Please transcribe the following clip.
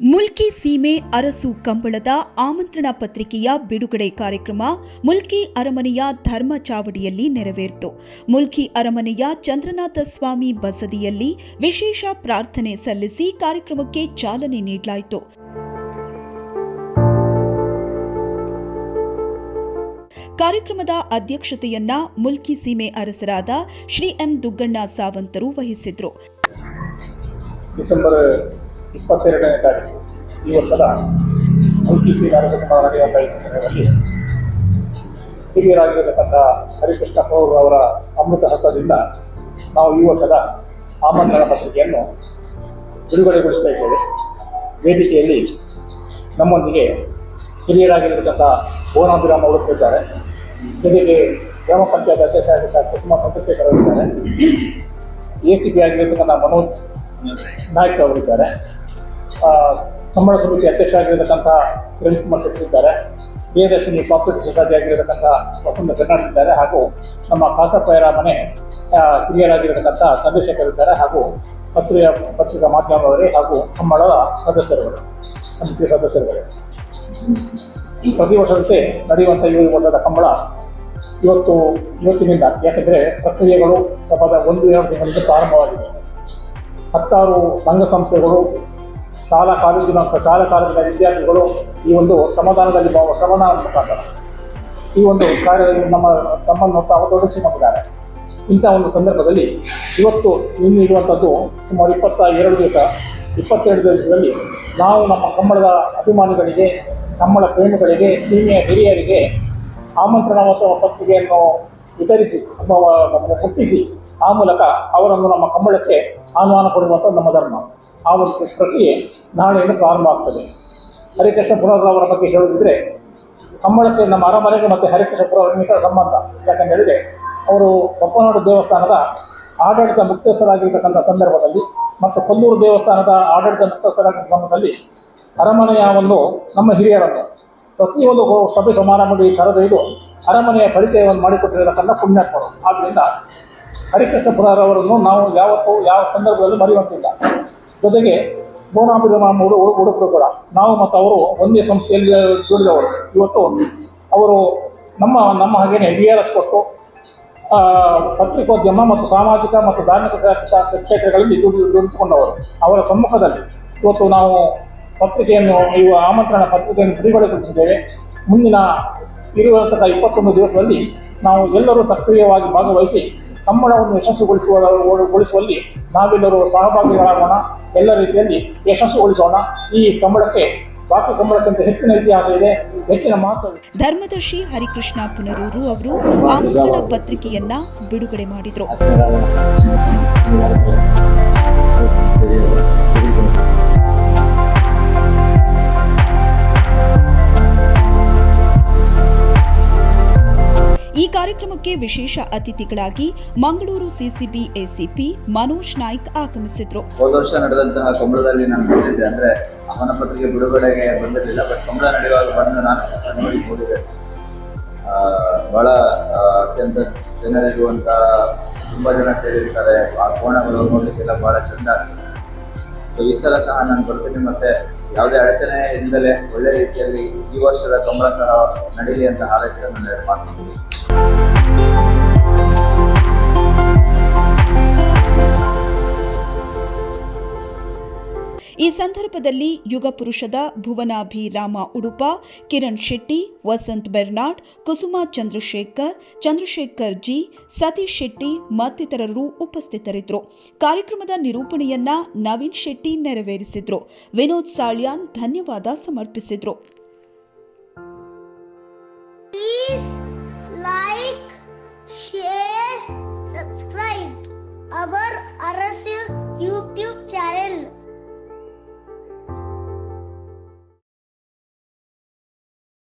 ಮುಲ್ಕಿ ಸೀಮೆ ಅರಸು ಕಂಬಳದ ಆಮಂತ್ರಣ ಪತ್ರಿಕೆಯ ಬಿಡುಗಡೆ ಕಾರ್ಯಕ್ರಮ ಮುಲ್ಕಿ ಅರಮನೆಯ ಧರ್ಮ ಚಾವಡಿಯಲ್ಲಿ ನೆರವೇರಿತು. ಮುಲ್ಕಿ ಅರಮನೆಯ ಚಂದ್ರನಾಥ ಸ್ವಾಮಿ ಬಸದಿಯಲ್ಲಿ ವಿಶೇಷ ಪ್ರಾರ್ಥನೆ ಸಲ್ಲಿಸಿ ಕಾರ್ಯಕ್ರಮಕ್ಕೆ ಚಾಲನೆ ನೀಡಲಾಯಿತು. ಕಾರ್ಯಕ್ರಮದ ಅಧ್ಯಕ್ಷತೆಯನ್ನ ಮುಲ್ಕಿ ಸೀಮೆ ಅರಸರಾದ ಶ್ರೀ ಎಂ ದುಗ್ಗಣ್ಣ ಸಾವಂತರು ವಹಿಸಿದ್ರು. ಡಿಸೆಂಬರ್ ಇಪ್ಪತ್ತೆರಡನೇ ತಾರೀಕು ಈ ವರ್ಷದ ಮುಲ್ಕಿಸಿ ನರಸಿಂಹ ಕಾರ್ಯಕ್ರಮದಲ್ಲಿ ಸಂದರ್ಭದಲ್ಲಿ ಹಿರಿಯರಾಗಿರತಕ್ಕಂಥ ಹರಿಕೃಷ್ಣ ಕೌರ್ ಅವರ ಅಮೃತ ಹಸ್ತದಿಂದ ನಾವು ಈ ವರ್ಷದ ಆಮಂತ್ರಣ ಪತ್ರಿಕೆಯನ್ನು ಬಿಡುಗಡೆಗೊಳಿಸ್ತಾ ಇದ್ದೇವೆ. ವೇದಿಕೆಯಲ್ಲಿ ನಮ್ಮೊಂದಿಗೆ ಹಿರಿಯರಾಗಿರತಕ್ಕಂಥ ಭುವನಾಭಿರಾಮ ಅವರು ಇದ್ದಾರೆ. ಜೊತೆಗೆ ಗ್ರಾಮ ಪಂಚಾಯತ್ ಅಧ್ಯಕ್ಷ ಆಗಿದ್ದ ಕುಸುಮ ಚಂದ್ರಶೇಖರ್ ಅವರಿದ್ದಾರೆ ಎ ಸಿ ಪಿ ಆಗಿರತಕ್ಕಂಥ ಮನೋಜ್ ನಾಯ್ಕ ಅವರಿದ್ದಾರೆ ಕಂಬಳ ಸಮಿತಿ ಅಧ್ಯಕ್ಷ ಆಗಿರತಕ್ಕಂಥ ಕಿರಣ್ ಕುಮಾರ್ ಶೆಟ್ಟಿ ಇದ್ದಾರೆ. ಪ್ರಿಯದರ್ಶಿನಿ ಕಾಪರೇಟ್ ಸೊಸೈಟಿ ಆಗಿರತಕ್ಕಂಥ ವಸಂತ ಕರ್ನಾಟಕ ಇದ್ದಾರೆ ಹಾಗೂ ನಮ್ಮ ಕಾಸಪ್ಪಯ್ಯರ ಮನೆ ಹಿರಿಯರಾಗಿರತಕ್ಕಂಥ ಚಂದ್ರಶೇಖರ್ ಇದ್ದಾರೆ ಹಾಗೂ ಪತ್ರಿಕಾ ಪತ್ರಿಕಾ ಮಾಧ್ಯಮದವರೇ ಹಾಗೂ ಕಂಬಳದ ಸದಸ್ಯರುಗಳು, ಸಮಿತಿಯ ಸದಸ್ಯರುಗಳು. ಪ್ರತಿ ವರ್ಷದಂತೆ ನಡೆಯುವಂಥ ಈ ವರ್ಷದ ಕಂಬಳ ಇವತ್ತು ಇವತ್ತಿನಿಂದ, ಯಾಕೆಂದರೆ ಪ್ರಕ್ರಿಯೆಗಳು ಸಭಾದ ಒಂದು ಎರಡು ತಿಂಗಳಿಂದ ಪ್ರಾರಂಭವಾಗಿದೆ. ಹತ್ತಾರು ಸಂಘ ಸಂಸ್ಥೆಗಳು, ಶಾಲಾ ಕಾಲೇಜಿನ ಶಾಲಾ ಕಾಲೇಜಿನ ವಿದ್ಯಾರ್ಥಿಗಳು ಈ ಒಂದು ಸಮಾಧಾನದಲ್ಲಿ ಭಾವ ಶ್ರಮದಾನ ಮುಖಾಂತರ ಈ ಒಂದು ಕಾರ್ಯದಲ್ಲಿ ನಮ್ಮ ತಮ್ಮನ್ನು ತಾವು ತೊಡಗಿಸಿಕೊಂಡಿದ್ದಾರೆ ಇಂಥ ಒಂದು ಸಂದರ್ಭದಲ್ಲಿ ಇವತ್ತು ಇನ್ನು ಇರುವಂಥದ್ದು ಸುಮಾರು ಇಪ್ಪತ್ತ ಎರಡು ದಿವಸ, ಇಪ್ಪತ್ತೆರಡು ದಿವಸದಲ್ಲಿ ನಾವು ನಮ್ಮ ಕಂಬಳದ ಅಭಿಮಾನಿಗಳಿಗೆ, ಕಂಬಳ ಪ್ರೇಮಿಗಳಿಗೆ, ಸೀನಿಯರ್ ಹಿರಿಯರಿಗೆ ಆಮಂತ್ರಣ ಮತ್ತು ಪತ್ರಿಕೆಯನ್ನು ವಿತರಿಸಿ ಮುಟ್ಟಿಸಿ ಆ ಮೂಲಕ ಅವರನ್ನು ನಮ್ಮ ಕಂಬಳಕ್ಕೆ ಆಹ್ವಾನ ಕೊಡುವಂಥ ನಮ್ಮ ಧರ್ಮ. ಆ ಒಂದು ಪ್ರಕ್ರಿಯೆ ನಾಳೆಯಿಂದ ಪ್ರಾರಂಭ ಆಗ್ತದೆ. ಹರಿಕೃಷ್ಣ ಅವರ ಬಗ್ಗೆ ಹೇಳೋದಿದ್ರೆ, ಕಂಬಳಕ್ಕೆ ನಮ್ಮ ಅರಮನೆಗೆ ಮತ್ತು ಹರಿಕೃಷ್ಣಪುರ ನಿಕಟ ಸಂಬಂಧ. ಯಾಕಂತ ಹೇಳಿದರೆ, ಅವರು ಕೊಪ್ಪನಾಡು ದೇವಸ್ಥಾನದ ಆಡಳಿತ ಮುಕ್ತಸ್ಥರಾಗಿರ್ತಕ್ಕಂಥ ಸಂದರ್ಭದಲ್ಲಿ ಮತ್ತು ಕೊಲ್ಲೂರು ದೇವಸ್ಥಾನದ ಆಡಳಿತ ಮುಖ್ಯಸ್ಥರಾಗಿದ್ದ ಸಂದರ್ಭದಲ್ಲಿ ಅರಮನೆಯ ಒಂದು ನಮ್ಮ ಹಿರಿಯರನ್ನು ಪ್ರತಿಯೊಂದು ಸಭೆ ಸಮಾರಂಭದಲ್ಲಿ ಕರೆದೊಯ್ದು ಅರಮನೆಯ ಪರಿಚಯವನ್ನು ಮಾಡಿಕೊಟ್ಟಿರತಕ್ಕಂಥ ಪುಣ್ಯಾತ್ಮರು. ಆದ್ದರಿಂದ ಹರಿಕೃಷ್ಣಪುರವರನ್ನು ನಾವು ಯಾವತ್ತೂ ಯಾವ ಸಂದರ್ಭದಲ್ಲೂ ಮರೆಯುವಂತಿಲ್ಲ. ಜೊತೆಗೆ ಬೋನಾಭಿರಾಮ ಹುಡುಗರು ಕೂಡ. ನಾವು ಮತ್ತು ಅವರು ಒಂದೇ ಸಂಸ್ಥೆಯಲ್ಲಿ ದುಡಿದವರು. ಇವತ್ತು ಅವರು ನಮ್ಮ ನಮ್ಮ ಹಾಗೇನೆ ಡಿ ಆರ್ ಎಸ್ ಕೊಟ್ಟು ಪತ್ರಿಕೋದ್ಯಮ ಮತ್ತು ಸಾಮಾಜಿಕ ಮತ್ತು ಧಾರ್ಮಿಕ ಕ್ಷೇತ್ರಗಳಲ್ಲಿ ದುಡಿದುಕೊಂಡವರು ಅವರ ಸಮ್ಮುಖದಲ್ಲಿ. ಇವತ್ತು ನಾವು ಪತ್ರಿಕೆಯನ್ನು, ಇವು ಆಮಂತ್ರಣ ಪತ್ರಿಕೆಯನ್ನು ಬಿಡುಗಡೆಗೊಳಿಸಿದ್ದೇವೆ ಮುಂದಿನ ಇರುವಂತಹ ಇಪ್ಪತ್ತೊಂದು ದಿವಸದಲ್ಲಿ ನಾವು ಎಲ್ಲರೂ ಸಕ್ರಿಯವಾಗಿ ಭಾಗವಹಿಸಿ ಕಂಬಳವನ್ನು ಯಶಸ್ಸುಗೊಳಿಸುವ ಗೊಳಿಸುವಲ್ಲಿ ನಾವೆಲ್ಲರೂ ಸಹಭಾಗಿಗಳಾಗೋಣ. ಎಲ್ಲ ರೀತಿಯಲ್ಲಿ ಯಶಸ್ಸುಗೊಳಿಸೋಣ. ಈ ಕಂಬಳಕ್ಕೆ ಬಾಕಿ ಕಂಬಳಕ್ಕಿಂತ ಹೆಚ್ಚಿನ ಇತಿಹಾಸ ಇದೆ. ಹೆಚ್ಚಿನ ಮಹತ್ವ ಇದೆ. ಧರ್ಮದರ್ಶಿ ಹರಿಕೃಷ್ಣ ಪುನರೂರು ಅವರು ಆಮಂತ್ರಣ ಪತ್ರಿಕೆಯನ್ನ ಬಿಡುಗಡೆ ಮಾಡಿದ್ರು. ಕಾರ್ಯಕ್ರಮಕ್ಕೆ ವಿಶೇಷ ಅತಿಥಿಗಳಾಗಿ ಮಂಗಳೂರು ಸಿಸಿಬಿ ಎಸಿಪಿ ಮನೋಜ್ ನಾಯ್ಕ್ ಆಗಮಿಸಿದ್ರು. ಹೋದ ವರ್ಷ ನಡೆದಂತಹ ಕಂಬಳದಲ್ಲಿ ನಾನು ಬಂದಿದ್ದೆ ಅಂದ್ರೆ ಅವನ ಪತ್ರಿಕೆ ಬಿಡುಗಡೆಗೆ ಬಂದಿರಲಿಲ್ಲ ಬಟ್ ಕಂಬಳ ನಡೆಯುವಾಗ ಬಂದು ನಾನು ನೋಡಿ ಹೋಗಿದ್ದೆ ಬಹಳ ಅತ್ಯಂತ ಜನರಿರುವಂತ ತುಂಬಾ ಜನ ಸೇರಿರ್ತಾರೆ. ಆ ಕೋಣಗಳು ನೋಡಲಿಕ್ಕೆಲ್ಲ ಬಹಳ ಚಂದ ಸೊ ಈ ಸಲ ಸಹ ನಾನು ಬರ್ತೀನಿ ಮತ್ತೆ ಯಾವುದೇ ಅಡಚಣೆ ಇಲ್ಲದೆ ಒಳ್ಳೆ ರೀತಿಯಲ್ಲಿ ಈ ವರ್ಷದ ಕಂಬಳ ಸಹ ನಡೀಲಿ ಅಂತ ಹಾರೈಸಿದ ನನ್ನ ಮಾತು ಈ ಸಂದರ್ಭದಲ್ಲಿ ಯುಗಪುರುಷದ ಭುವನಾಭಿರಾಮ ಉಡುಪ, ಕಿರಣ್ ಶೆಟ್ಟಿ, ವಸಂತ್ ಬೆರ್ನಾಡ್, ಕುಸುಮಾ ಚಂದ್ರಶೇಖರ್ ಚಂದ್ರಶೇಖರ್ ಜಿ, ಸತೀಶ್ ಶೆಟ್ಟಿ ಮತ್ತಿತರರು ಉಪಸ್ಥಿತರಿದ್ದರು. ಕಾರ್ಯಕ್ರಮದ ನಿರೂಪಣೆಯನ್ನ ನವೀನ್ ಶೆಟ್ಟಿ ನೆರವೇರಿಸಿದ್ರು. ವಿನೋದ್ ಸಾಳ್ಯಾನ್ ಧನ್ಯವಾದ ಸಮರ್ಪಿಸಿದ್ರು. Share, subscribe our